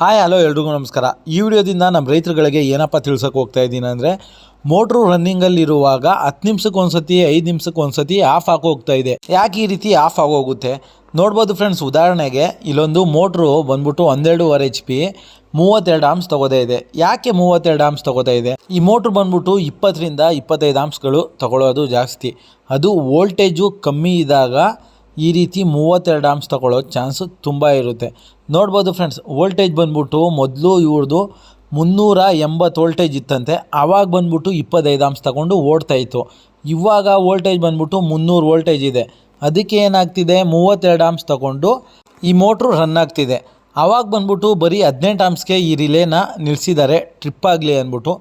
Hi hello ಎಲ್ರಿಗೂ ನಮಸ್ಕಾರ. ಈ ವಿಡಿಯೋದಿಂದ ನಮ್ಮ ರೈತರುಗಳಿಗೆ ಏನಪ್ಪ ತಿಳ್ಸೋಕೆ ಹೋಗ್ತಾ ಇದ್ದೀನಿ ಅಂದರೆ ಮೋಟ್ರು ರನ್ನಿಂಗಲ್ಲಿರುವಾಗ ಹತ್ತು ನಿಮಿಷಕ್ಕೆ ಒಂದ್ಸತಿ, ಐದು ನಿಮಿಷಕ್ಕೆ ಒಂದ್ಸತಿ ಆಫ್ ಹೋಗ್ತಾ ಇದೆ. ಯಾಕೆ ಈ ರೀತಿ ಆಫ್ ಆಗೋಗುತ್ತೆ ನೋಡ್ಬೋದು ಫ್ರೆಂಡ್ಸ್ ಉದಾಹರಣೆಗೆ ಇಲ್ಲೊಂದು ಮೋಟ್ರು ಬಂದ್ಬಿಟ್ಟು ಒಂದೆರಡೂವರೆ ಎಚ್ ಪಿ ಮೂವತ್ತೆರಡು ಆಮ್ಸ್ ತಗೋತಾ ಇದೆ. ಯಾಕೆ ಮೂವತ್ತೆರಡು ಆಮ್ಸ್ ತಗೋತಾ ಇದೆ? ಈ ಮೋಟ್ರ್ ಬಂದ್ಬಿಟ್ಟು ಇಪ್ಪತ್ತರಿಂದ ಇಪ್ಪತ್ತೈದು ಆಮ್ಸ್ಗಳು ತಗೊಳ್ಳೋದು ಜಾಸ್ತಿ. ಅದು ವೋಲ್ಟೇಜು ಕಮ್ಮಿ ಇದ್ದಾಗ ಈ ರೀತಿ ಮೂವತ್ತೆರಡು ಆಮ್ಸ್ ತಗೊಳ್ಳೋ ಚಾನ್ಸ್ ತುಂಬ ಇರುತ್ತೆ. ನೋಡ್ಬೋದು ಫ್ರೆಂಡ್ಸ್ ವೋಲ್ಟೇಜ್ ಬಂದ್ಬಿಟ್ಟು ಮೊದಲು ಇವ್ರದ್ದು ಮುನ್ನೂರ ಎಂಬತ್ತು ವೋಲ್ಟೇಜ್ ಇತ್ತಂತೆ ಆವಾಗ ಬಂದ್ಬಿಟ್ಟು ಇಪ್ಪತ್ತೈದು ಆಮ್ಸ್ ತಗೊಂಡು ಓಡ್ತಾ ಇತ್ತು. ಇವಾಗ ವೋಲ್ಟೇಜ್ ಬಂದ್ಬಿಟ್ಟು ಮುನ್ನೂರು ವೋಲ್ಟೇಜ್ ಇದೆ. ಅದಕ್ಕೆ ಏನಾಗ್ತಿದೆ? ಮೂವತ್ತೆರಡು ಆಮ್ಸ್ ತಗೊಂಡು ಈ ಮೋಟ್ರು ರನ್ ಆಗ್ತಿದೆ. ಆವಾಗ ಬಂದ್ಬಿಟ್ಟು ಬರೀ ಹದಿನೆಂಟು ಆಮ್ಸ್ಗೆ ಈ ರಿಲೇನ ನಿಲ್ಲಿಸಿದ್ದಾರೆ ಟ್ರಿಪ್ ಆಗಲಿ ಅಂದ್ಬಿಟ್ಟು.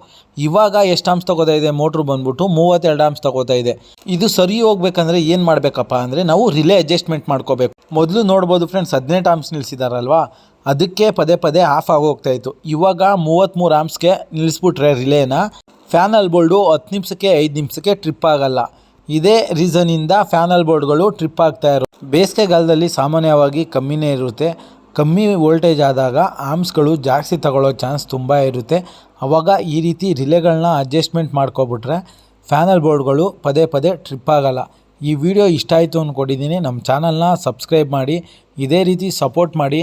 ಇವಾಗ ಎಷ್ಟು ಆಮ್ಸ್ ತಗೋತಾ ಇದೆ? ಮೋಟ್ರು ಬಂದ್ಬಿಟ್ಟು ಮೂವತ್ತೆರಡು ಆಮ್ಸ್ ತಗೋತಾ ಇದೆ. ಇದು ಸರಿ ಹೋಗ್ಬೇಕಂದ್ರೆ ಏನು ಮಾಡಬೇಕಪ್ಪ ಅಂದರೆ ನಾವು ರಿಲೇ ಅಡ್ಜಸ್ಟ್ಮೆಂಟ್ ಮಾಡ್ಕೋಬೇಕು. ಮೊದಲು ನೋಡ್ಬೋದು ಫ್ರೆಂಡ್ಸ್, ಹದಿನೆಂಟು ಆಮ್ಸ್ ನಿಲ್ಲಿಸಿದಾರಲ್ವಾ ಅದಕ್ಕೆ ಪದೇ ಪದೇ ಆಫ್ ಆಗೋಗ್ತಾ ಇತ್ತು. ಇವಾಗ ಮೂವತ್ತ್ಮೂರು ಆಮ್ಸ್ಗೆ ನಿಲ್ಲಿಸ್ಬಿಟ್ರೆ ರಿಲೇನ. ಫ್ಯಾನಲ್ ಬೋಲ್ಡು ಹತ್ತು ನಿಮಿಷಕ್ಕೆ, ಐದು ನಿಮಿಷಕ್ಕೆ ಟ್ರಿಪ್ ಆಗಲ್ಲ. ಇದೇ ರೀಸನಿಂದ ಫ್ಯಾನಲ್ ಬೋರ್ಡ್ಗಳು ಟ್ರಿಪ್ ಆಗ್ತಾ ಬೇಸಿಗೆಗಾಲದಲ್ಲಿ ಸಾಮಾನ್ಯವಾಗಿ ಕಮ್ಮಿನೇ ಇರುತ್ತೆ. ಕಮ್ಮಿ ವೋಲ್ಟೇಜ್ ಆದಾಗ ಆಮ್ಸ್ಗಳು ಜಾಸ್ತಿ ತಗೊಳ್ಳೋ ಚಾನ್ಸ್ ತುಂಬ ಇರುತ್ತೆ. ಆವಾಗ ಈ ರೀತಿ ರಿಲೆಗಳನ್ನ ಅಡ್ಜಸ್ಟ್ಮೆಂಟ್ ಮಾಡ್ಕೊಬಿಟ್ರೆ ಫ್ಯಾನಲ್ ಬೋರ್ಡ್ಗಳು ಪದೇ ಪದೇ ಟ್ರಿಪ್ ಆಗೋಲ್ಲ. ಈ ವಿಡಿಯೋ ಇಷ್ಟ ಆಯಿತು ಅಂದ್ಕೊಂಡಿದ್ದೀನಿ ನಮ್ಮ ಚಾನಲ್ನ ಸಬ್ಸ್ಕ್ರೈಬ್ ಮಾಡಿ, ಇದೇ ರೀತಿ ಸಪೋರ್ಟ್ ಮಾಡಿ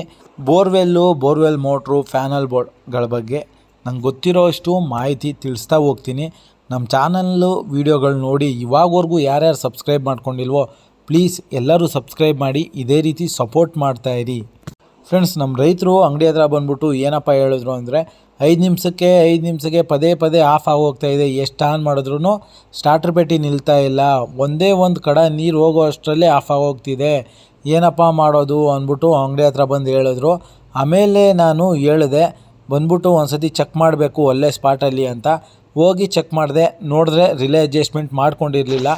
ಬೋರ್ವೆಲ್ಲು, ಬೋರ್ವೆಲ್ ಮೋಟ್ರು, ಫ್ಯಾನಲ್ ಬೋರ್ಡ್ಗಳ ಬಗ್ಗೆ. ನಂಗೆ ಗೊತ್ತಿರೋಷ್ಟು ಮಾಹಿತಿ ತಿಳಿಸ್ತಾ ಹೋಗ್ತೀನಿ. ನಮ್ಮ ಚಾನಲ್ಲು ವೀಡಿಯೋಗಳು ನೋಡಿ ಇವಾಗವರೆಗೂ ಯಾರ್ಯಾರು ಸಬ್ಸ್ಕ್ರೈಬ್ ಮಾಡ್ಕೊಂಡಿಲ್ವೋ, ಪ್ಲೀಸ್ ಎಲ್ಲರೂ ಸಬ್ಸ್ಕ್ರೈಬ್ ಮಾಡಿ, ಇದೇ ರೀತಿ ಸಪೋರ್ಟ್ ಮಾಡ್ತಾಯಿರಿ ಫ್ರೆಂಡ್ಸ್ ನಮ್ಮ ರೈತರು ಅಂಗಡಿ ಹತ್ರ ಬಂದ್ಬಿಟ್ಟು ಏನಪ್ಪ ಹೇಳಿದ್ರು ಅಂದರೆ, ಐದು ನಿಮಿಷಕ್ಕೆ ಐದು ನಿಮಿಷಕ್ಕೆ ಪದೇ ಪದೇ ಆಫ್ ಆಗೋಗ್ತಾ ಇದೆ, ಎಷ್ಟು ಆನ್ ಮಾಡಿದ್ರೂ ಸ್ಟಾರ್ಟರ್ ಪೆಟ್ಟಿ ನಿಲ್ತಾ ಇಲ್ಲ, ಒಂದೇ ಒಂದು ಕಡ ನೀರು ಹೋಗೋ ಅಷ್ಟರಲ್ಲೇ ಆಫ್ ಆಗೋಗ್ತಿದೆ, ಏನಪ್ಪ ಮಾಡೋದು ಅಂದ್ಬಿಟ್ಟು ಅಂಗಡಿ ಹತ್ರ ಬಂದು ಹೇಳಿದ್ರು. ಆಮೇಲೆ ನಾನು ಹೇಳಿದೆ, ಬಂದ್ಬಿಟ್ಟು ಒಂದು ಸತಿ ಚೆಕ್ ಮಾಡಬೇಕು ಒಳ್ಳೆ ಸ್ಪಾಟಲ್ಲಿ ಅಂತ. ಹೋಗಿ ಚೆಕ್ ಮಾಡಿದೆ, ನೋಡಿದ್ರೆ ರಿಲೇ ಅಡ್ಜಸ್ಟ್ಮೆಂಟ್ ಮಾಡ್ಕೊಂಡಿರಲಿಲ್ಲ,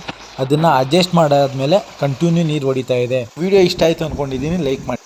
ಅದನ್ನು ಅಡ್ಜಸ್ಟ್ ಮಾಡಾದ್ಮೇಲೆ ಕಂಟಿನ್ಯೂ ನೀರು ಹೊಡಿತಾ ಇದೆ. ವಿಡಿಯೋ ಇಷ್ಟ ಆಯಿತು ಅಂದ್ಕೊಂಡಿದ್ದೀನಿ ಲೈಕ್ ಮಾಡಿ.